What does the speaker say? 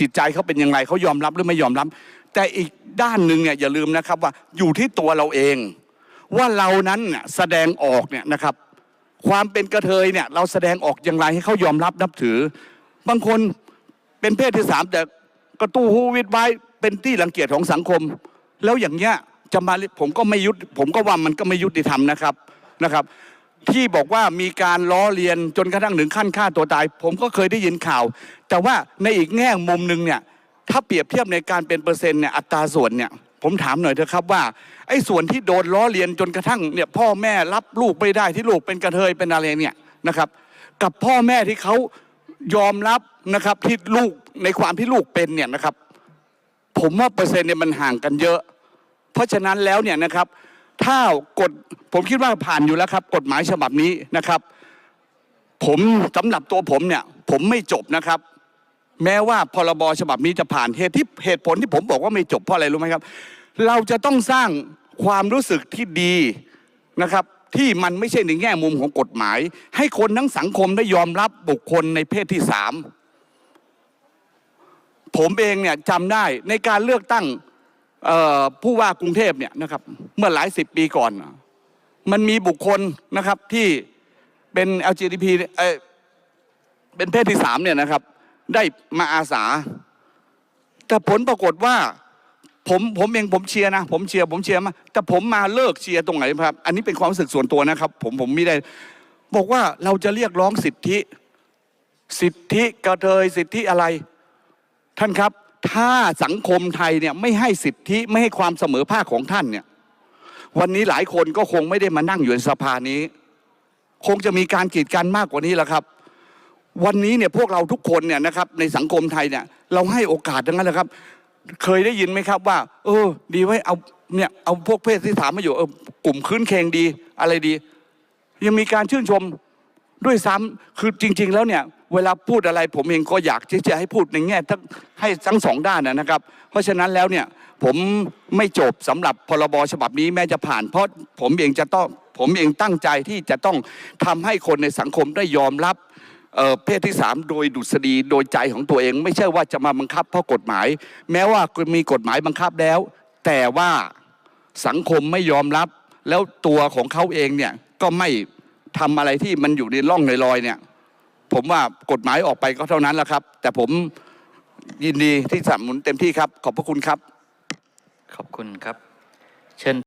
จิตใจเขาเป็นยังไงเขายอมรับหรือไม่ยอมรับ แต่อีกด้านหนึ่งเนี่ยอย่าลืมนะครับว่าอยู่ที่ตัวเราเอง ว่าเรานั้นเนี่ยแสดงออกเนี่ยนะครับ ความเป็นกระเทยเนี่ยเราแสดงออกอย่างไรให้เขายอมรับนับถือ บางคนเป็นเพศที่สามแต่กระตู้หูวิดไว้เป็นที่รังเกียจของสังคม แล้วอย่างเงี้ยจะมาผมก็ไม่ยุติผมก็ว่ามันก็ไม่ยุติธรรมนะครับนะครับ ที่บอกว่ามีการล้อเลียนจนกระทั่งถึงขั้นฆ่าตัวตาย ผมก็เคยได้ยินข่าว แต่ว่าในอีกแง่มุมหนึ่งเนี่ยถ้าเปรียบเทียบในการเป็นเปอร์เซ็นต์เนี่ยอัตราส่วนเนี่ยผมถามหน่อยเถอะครับว่าไอ้ส่วนที่โดนล้อเลียนจนกระทั่งเนี่ยพ่อแม่รับลูกไม่ได้ที่ลูกเป็นกระเทยเป็นอะไรเนี่ยนะครับ กับพ่อแม่ที่เขายอมรับนะครับที่ลูกในความที่ลูกเป็นเนี่ยนะครับ ผมว่าเปอร์เซ็นต์เนี่ยมันห่างกันเยอะ เพราะฉะนั้นแล้วเนี่ยนะครับ ถ้ากฎผมคิดว่าผ่านอยู่แล้วครับ กฎหมายฉบับนี้นะครับ ผมสำหรับตัวผมเนี่ย ผมไม่จบนะครับ แม้ว่าพรบฉบับนี้จะผ่านเหตุที่เหตุผลที่ผมบอกว่าไม่จบเพราะอะไรรู้ไหมครับ เราจะต้องสร้างความรู้สึกที่ดีนะครับ ที่มันไม่ใช่ในแง่มุมของกฎหมาย ให้คนทั้งสังคมได้ยอมรับบุคคลในเพศที่สามผมเองเนี่ยจำได้ในการเลือกตั้ง ผู้ว่ากรุงเทพเนี่ยนะครับเมื่อหลายสิบปีก่อน มันมีบุคคลนะครับที่เป็น LGBT เเป็นเพศที่สามเนี่ยนะครับ ได้มาอาสา แต่ผลปรากฏว่า ผมผมเองผมเชียร์นะ ผมเชียร์ผมเชียร์มาแต่ผมมาเลิกเชียร์ตรงไหนครับ อันนี้เป็นความรู้สึกส่วนตัวนะครับ ผมผมไม่ได้ บอกว่าเราจะเรียกร้องสิทธิ สิทธิกระเทยสิทธิอะไร ท่านครับ ถ้าสังคมไทยเนี่ยไม่ให้สิทธิไม่ให้ความเสมอภาคของท่านเนี่ยวันนี้หลายคนก็คงไม่ได้มานั่งอยู่ในสภานี้ คงจะมีการกีดกันมากกว่านี้แหละครับ วันนี้เนี่ยพวกเราทุกคนเนี่ยนะครับในสังคมไทยเนี่ยเราให้โอกาสทั้งนั้นแหละครับ เคยได้ยินไหมครับว่า เออ ดีไว้เอาเนี่ยเอาพวกเพศที่สามมาอยู่เออกลุ่มคืนเคงดีอะไรดี ยังมีการชื่นชมด้วยซ้ำคือจริง ๆ แล้วเนี่ย เวลาพูดอะไรผมเองก็อยากที่จะให้พูดในแง่ทั้งให้ทั้งสองด้านนะครับ เพราะฉะนั้นแล้วเนี่ยผมไม่จบสำหรับพรบฉบับนี้แม้จะผ่าน เพราะผมเองจะต้องผมเองตั้งใจที่จะต้องทำให้คนในสังคมได้ยอมรับเเพศที่สามโดยดุษฎีโดยใจของตัวเอง ไม่ใช่ว่าจะมาบังคับเพราะกฎหมาย แม้ว่ามีกฎหมายบังคับแล้ว แต่ว่าสังคมไม่ยอมรับ แล้วตัวของเขาเองเนี่ยก็ไม่ทำอะไรที่มันอยู่ในร่องในรอยเนี่ย ผมว่ากฎหมายออกไปก็เท่านั้นแหละครับ แต่ผมยินดีที่สนับสนุนเต็มที่ครับขอบพระคุณครับขอบคุณครับเชิญ